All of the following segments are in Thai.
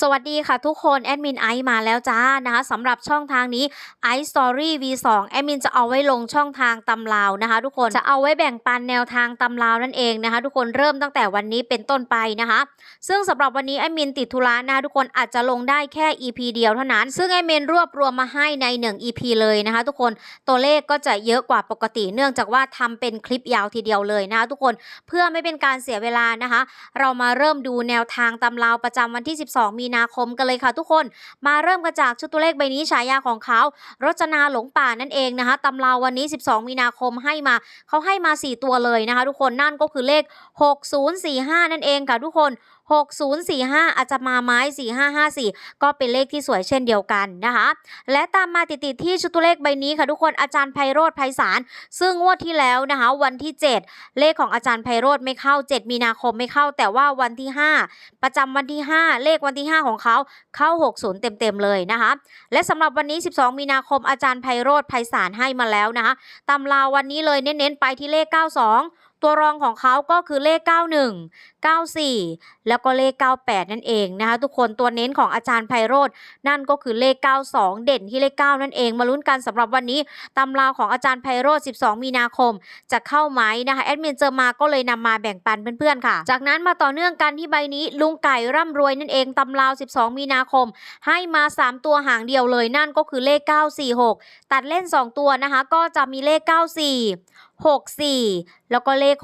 สวัสดีค่ะทุกคนแอดมินไอซ์มาแล้วจ้านะคะสำหรับช่องทางนี้ i Story V2 แอดมินจะเอาไว้ลงช่องทางตำราวนะคะ ทุกคนจะเอาไว้แบ่งปันแนวทางตำราวนั่นเองนะคะ ทุกคนเริ่มตั้งแต่วันนี้เป็นต้นไปนะคะ ซึ่งสำหรับวันนี้แอดมินติดธุระนะคะทุกคนอาจจะลงได้แค่ EP เดียวเท่านั้น ซึ่งแอดมินรวบรวมมาให้ใน 1 EP เลยนะคะ ทุกคนตัวเลขก็จะเยอะกว่าปกติเนื่องจากว่าทำเป็นคลิปยาวทีเดียวเลยนะคะทุกคนเพื่อไม่เป็นการเสียเวลานะคะ เรามาเริ่มดูแนวทางตำราวประจำวันที่ 12 มีีนาคมกันเลยค่ะทุกคน มาเริ่มกันจากชุดตัวเลขใบนี้ฉายาของเขารจนาหลงป่านั่นเองนะคะตำราววันนี้ 12 มีนาคมให้มาเขาให้มา 4 ตัวเลยนะคะ ทุกคนนั่นก็คือเลข 6045 นั่นเองค่ะทุกคน 6045 อาจจะมาไม้ 4554 ก็เป็นเลขที่สวยเช่นเดียวกันนะคะ และตามมาติดๆที่ชุดตัวเลขใบนี้ค่ะทุกคนอาจารย์ไพโรธไพศาลซึ่งงวดที่แล้วนะคะ วันที่ 7 เลขของอาจารย์ไพโรธไม่เข้า 7 มีนาคมไม่เข้า แต่ว่าวันที่ 5 ประจำวันที่ 5 เลขวันที่ 5 ของเขาเข้า 60 เต็มๆเลยนะคะ และสำหรับวันนี้ 12 มีนาคมอาจารย์ไพโรธไพศาลให้มาแล้วนะคะตำราวันนี้เลยเน้นๆไปที่เลข 92 ตัวรองของเขาก็คือเลข 91 94 แล้วก็เลข 98 นั่นเองนะคะทุกคนตัวเน้นของอาจารย์ไพโรธนั่นก็คือเลข 92 เด่นที่เลข 9 นั่นเองมาลุ้นกันสำหรับวันนี้ตำราของอาจารย์ไพโรธ12 มีนาคม จะเข้าไหมนะคะแอดมินเจอมาก็เลยนำมาแบ่งปันเพื่อนๆค่ะ จากนั้นมาต่อเนื่องกันที่ใบนี้ลุงไก่ร่ำรวยนั่นเองตำราว12 มีนาคม ให้มา 3 ตัวหางเดียวเลยนั่นก็คือเลข 946 ตัดเล่น 2 ตัวนะคะก็จะมีเลข 94 64 แล้วก็เลข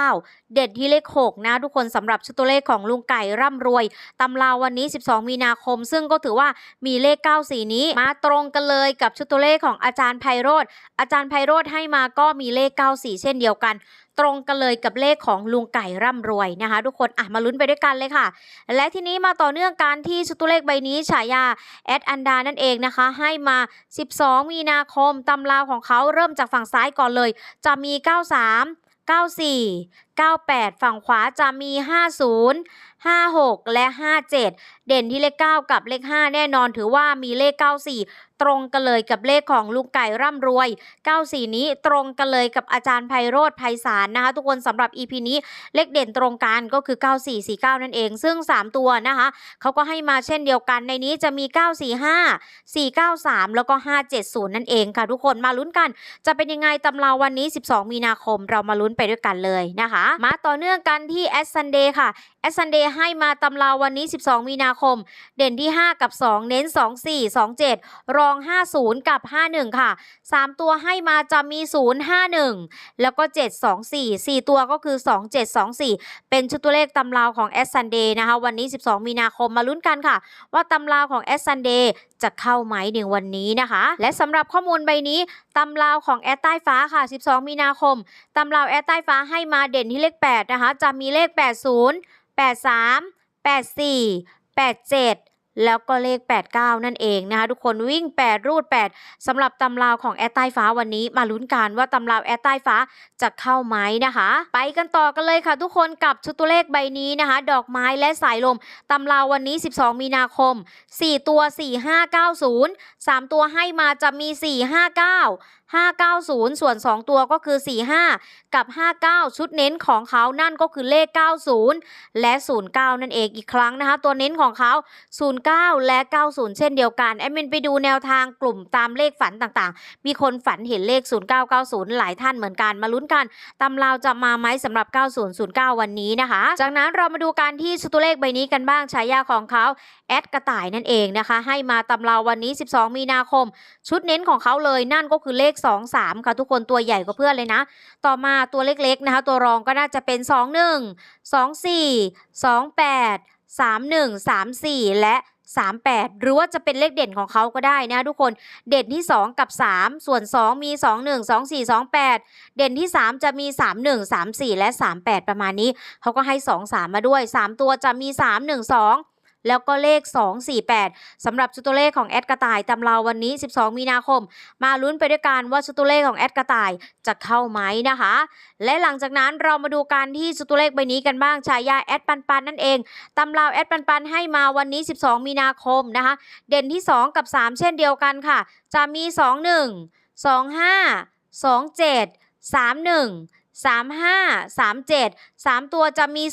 69 เด็ดที่เลข 6 นะ ทุกคนสำหรับชุดตัวเลขของลุงไก่ร่ำรวยตำราวันนี้ 12 มีนาคม ซึ่งก็ถือว่ามีเลข 94 นี้มาตรงกันเลยกับชุดตัวเลขของอาจารย์ไพโรธอาจารย์ไพโรธให้มาก็มีเลข 94 เช่นเดียวกัน ตรงกันเลยกับเลขของลุงไก่ร่ำรวยนะคะ ทุกคนอะมาลุ้นไปด้วยกันเลยค่ะ และทีนี้มาต่อเนื่องกันที่ชุดตัวเลขใบนี้ฉายาแอดอันดานั่นเองนะคะ ให้มา 12 มีนาคมตำราวของเขาเริ่มจากฝั่งซ้ายก่อนเลย จะมี 93 94 98 ฝั่งขวาจะมี 50 56 และ 57 เด่นที่เลข 9 กับเลข 5 แน่นอนถือว่ามีเลข 94 ตรงกันเลยกับเลขของลุงไก่ร่ำรวย 94 นี้ตรงกันเลยกับอาจารย์ไพโรธไพศาลนะคะ ทุกคนสำหรับ EP นี้เลขเด่นตรงกันก็คือ 9449 นั่นเอง ซึ่ง 3 ตัวนะคะเขาก็ให้มาเช่นเดียวกันในนี้จะมี 945 493 แล้วก็ 570 นั่นเองค่ะ ทุกคนมาลุ้นกัน จะเป็นยังไงตำราวันนี้ 12 มีนาคมเรามาลุ้นไปด้วยกันเลยนะคะ มาต่อเนื่องกันที่แอสซันเดย์ค่ะ อสซันเดย์ให้มาตำราวันนี้ 12 มีนาคม เด่นที่ 5 กับ 2 เน้น 2 4 2 7 รอง 50 กับ 51 ค่ะ 3 ตัวให้มาจะมี 0 5 1 แล้วก็ 7 2 4 4 ตัวก็คือ 2 7 2 4 เป็นชุดตัวเลขตำราของแอสซันเดย์นะคะ วันนี้ 12 มีนาคมมาลุ้นกันค่ะ ว่าตำราของแอสซันเดย์จะเข้าไหมในวันนี้นะคะ และสำหรับข้อมูลใบนี้ตำราวของแอดใต้ฟ้าค่ะ 12 มีนาคมตำราวแอดใต้ฟ้าให้มาเด่นที่เลข 8 นะคะ จะมีเลข 80 83 84 87 แล้วก็เลข 89 นั่นเองนะคะทุกคนวิ่ง 8 รูด 8สำหรับตำราวของแอดใต้ฟ้าวันนี้มาลุ้นกันว่าตำราวแอดใต้ฟ้าจะเข้าไหมนะคะ ไปกันต่อกันเลยค่ะ ทุกคนกับชุดตัวเลขใบนี้นะคะ ดอกไม้และสายลมตำราววันนี้ 12 มีนาคม 4 ตัว 4590 3 ตัวให้มาจะมี 459 590 ส่วน 2 ตัวก็คือ 45 กับ 59 ชุดเน้นของเขานั่นก็คือเลข 90 และ 09 นั่นเองอีกครั้งนะคะ ตัวเน้นของเขา 09 และ 90 เช่นเดียวกันแอดมินไปดูแนวทางกลุ่มตามเลขฝันต่างๆ มีคนฝันเห็นเลข 0990 หลายท่านเหมือนกันมาลุ้นกันตำราจะมาไหมสำหรับ 9009 วันนี้นะคะ จากนั้นเรามาดูการที่ชุดตัวเลขใบนี้กันบ้างฉายาของเขาแอดกระต่ายนั่นเองนะคะ ให้มาตำราววันนี้ 12 มีนาคม ชุดเน้นของเขาเลยนั่นก็คือเลข2 3 ค่ะทุกคนตัวใหญ่กว่าเพื่อนเลยนะ ต่อมาตัวเล็กๆนะคะ ตัวรองก็น่าจะเป็น 2 1 2 4 2 8 3 1 3 4 และ 38 หรือว่าจะเป็นเลขเด่นของเขาก็ได้นะทุกคนเด่นที่ 2 กับ 3 ส่วน 2 มี 2 1 2 4 2 8 เด่นที่ 3 จะมี 3 1 3 4 และ 38 ประมาณนี้เขาก็ให้ 2 3 มาด้วย 3 ตัวจะมี 3 1 2 แล้วก็เลข 248สำหรับชุดตัวเลขของแอดกระต่ายตำราวันนี้ 12 มีนาคม มาลุ้นไปด้วยกันว่าชุดตัวเลขของแอดกระต่ายจะเข้าไหมนะคะ และหลังจากนั้นเรามาดูการที่ชุดตัวเลขใบนี้กันบ้างฉายาแอดปันปันนั่นเองตำราแอดปันปันให้มาวันนี้ 12 มีนาคมนะคะ เด่นที่ 2 กับ 3 เช่นเดียวกันค่ะ จะมี 21 25 27 31 35 37 3 ตัวจะมี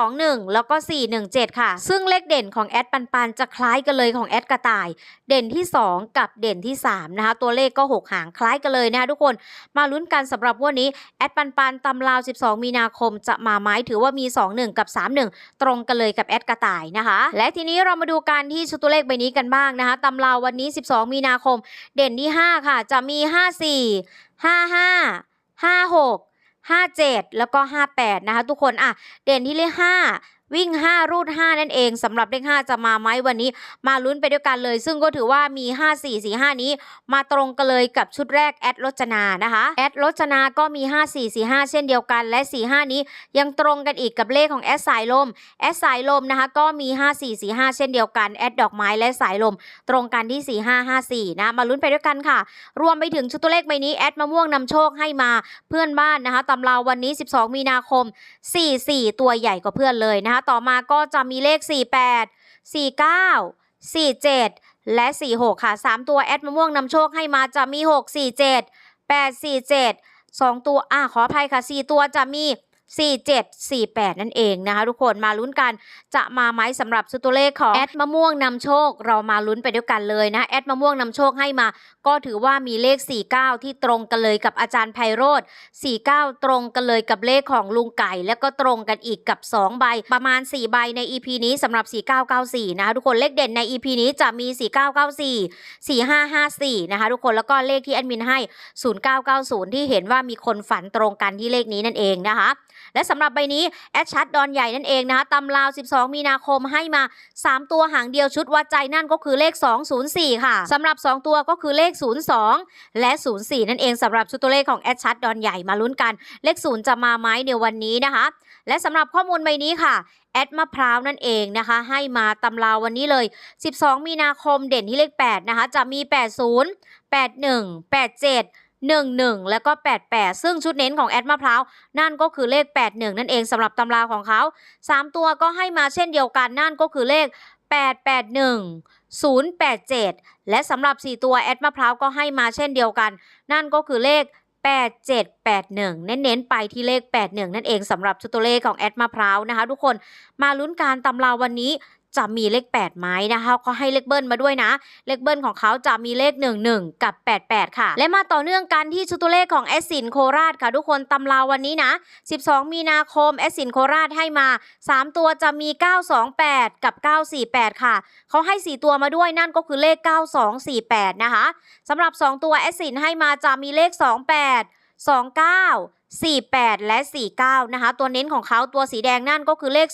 021 แล้วก็ 417 ค่ะ ซึ่งเลขเด่นของแอดปันปันจะคล้ายกันเลยของแอดกระต่าย เด่นที่ 2 กับเด่นที่ 3 นะคะ ตัวเลขก็ 6 หางคล้ายกันเลยนะคะทุกคน มาลุ้นกันสำหรับวันนี้ แอดปันปันตำราว 12 มีนาคมจะมาไหมถือว่ามี 21 กับ 31 ตรงกันเลยกับแอดกระต่ายนะคะ และทีนี้เรามาดูการที่ชุดตัวเลขใบนี้กันบ้างนะคะตำราววันนี้ 12 มีนาคม เด่นที่ 5 ค่ะ จะมี 54 55 56 57 แล้วก็ 58 นะคะทุกคนอะเด่นที่เลข5 วิ่ง 5 รูด 5 นั่นเองสำหรับเลข5จะมาไหมวันนี้ มาลุ้นไปด้วยกันเลย ซึ่งก็ถือว่ามี 5 4 4 5 นี้ มาตรงกันเลยกับชุดแรกแอดรจนานะคะแอดรจนาก็มี 5 4 4 5 เช่นเดียวกัน และ 4 5 นี้ยังตรงกันอีกกับเลขของแอดสายลมแอดสายลมนะคะก็มี 5 4 4 5 เช่นเดียวกันแอดดอกไม้และสายลม ตรงกันที่ 4 5 5 4 นะมาลุ้นไปด้วยกันค่ะ รวมไปถึงชุดตัวเลขใบนี้แอดมะม่วงนำโชคให้มาเพื่อนบ้านนะคะตำราวันนี้ 12 มีนาคม 44 ตัวใหญ่กว่าเพื่อนเลยนะคะต่อมาก็จะมีเลข 48 49 47 และ 46 ค่ะ 3 ตัวแอดมะม่วงนำโชคให้มาจะมี 6 47 8 47 2 ตัวอะขออภัยค่ะ 4 ตัวจะมี 47 48 นั่นเองนะคะทุกคนมาลุ้นกันจะมาไหมสำหรับชุดตัวเลขของแอดมะม่วงนำโชค เรามาลุ้นไปด้วยกันเลยนะแอดมะม่วงนำโชคให้มา ก็ถือว่ามีเลข 49 ที่ตรงกันเลยกับอาจารย์ไพโรธ49 ตรงกันเลยกับเลขของลุงไก่ แล้วก็ตรงกันอีกกับ 2 ใบ ประมาณ 4 ใบใน EP นี้สำหรับ 4994 นะคะทุกคนเลขเด่นใน EP นี้จะมี 4994 4554 นะคะทุกคนแล้วก็เลขที่แอดมินให้ 0990 ที่เห็นว่ามีคนฝันตรงกันที่เลขนี้นั่นเองนะคะและสำหรับใบนี้แอดชัดดอนใหญ่นั่นเองนะคะตำราว 12 มีนาคมให้มา 3 ตัวหางเดียวชุดวัดใจนั่นก็คือเลข 204 ค่ะสำหรับ 2 ตัวก็คือเลข 02 และ 04 นั่นเองสำหรับชุดตัวเลขของแอดชัดดอนใหญ่มาลุ้นกัน เลข 0 จะมาไหมในวันนี้นะคะ และสำหรับข้อมูลใบนี้ค่ะแอดมะพร้าวนั่นเองนะคะ ให้มาตำราวันนี้เลย 12 มีนาคมเด่นที่เลข 8 นะคะ จะมี 80 81 87 11 แล้วก็ 88 ซึ่งชุดเน้นของแอดมะพร้าวนั่นก็คือเลข 81 นั่นเองสำหรับตำราของเขา 3 ตัวก็ให้มาเช่นเดียวกันนั่นก็คือเลข 881 087 และสำหรับ 4 ตัวแอดมะพร้าวก็ให้มาเช่นเดียวกัน นั่นก็คือเลข 8781 เน้นๆไปที่เลข 81 นั่นเองสำหรับชุดตัวเลขของแอดมะพร้าวนะคะ ทุกคนมาลุ้นการตำราวันนี้ จะมีเลข8ไม้นะคะก็ให้เลขเบิ้ลมาด้วยนะ เลขเบิ้ลของเขาจะมีเลข 11 กับ 88 ค่ะ และมาต่อเนื่องกันที่ชุดตัวเลขของแอสสินโคราชค่ะ ทุกคนตำราวันนี้นะ 12 มีนาคมแอสสินโคราชให้มา 3 ตัวจะมี 928 กับ 948 ค่ะ เขาให้ 4 ตัวมาด้วยนั่นก็คือเลข 9248 นะคะสำหรับ 2 ตัวแอสสินให้มาจะมีเลข 28 29 48 และ 49 นะคะ ตัวเน้นของเขาตัวสีแดงนั่นก็คือเลข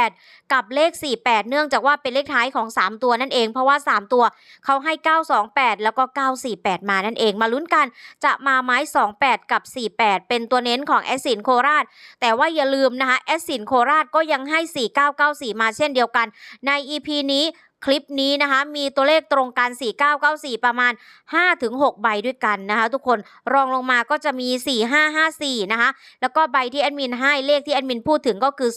28 กับเลข 48 เนื่องจากว่าเป็นเลขท้ายของ 3 ตัวนั่นเอง เพราะว่า 3 ตัวเขาให้ 928 แล้วก็ 948 มานั่นเอง มาลุ้นกันจะมาไม้ 28 กับ 48 เป็นตัวเน้นของแอสสินโคราช แต่ว่าอย่าลืมนะคะแอสสินโคราชก็ยังให้ 4994 มาเช่นเดียวกัน ใน EP นี้ คลิปนี้นะคะมีตัวเลขตรงกัน 4994 ประมาณ 5-6 ใบด้วยกันนะคะ ทุกคนรองลงมาก็จะมี 4554 นะคะ แล้วก็ใบที่แอดมินให้เลขที่แอดมินพูดถึงก็คือ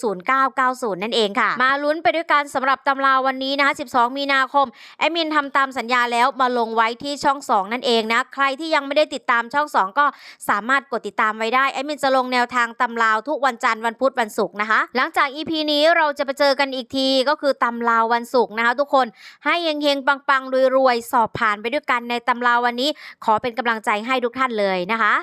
0990 นั่นเองค่ะ มาลุ้นไปด้วยกันสำหรับตำราวันนี้นะคะ 12 มีนาคมแอดมินทำตามสัญญาแล้วมาลงไว้ที่ช่อง 2 นั่นเองนะ ใครที่ยังไม่ได้ติดตามช่อง 2 ก็สามารถกดติดตามไว้ได้แอดมินจะลงแนวทางตำราทุกวันจันทร์วันพุธวันศุกร์นะคะ หลังจาก EP นี้เราจะไปเจอกันอีกทีก็คือตำราววันศุกร์นะคะทุกคน ให้เฮงๆ ปังๆ รวยๆ สอบผ่านไปด้วยกันในตำราวันนี้ ขอเป็นกำลังใจให้ทุกท่านเลยนะคะ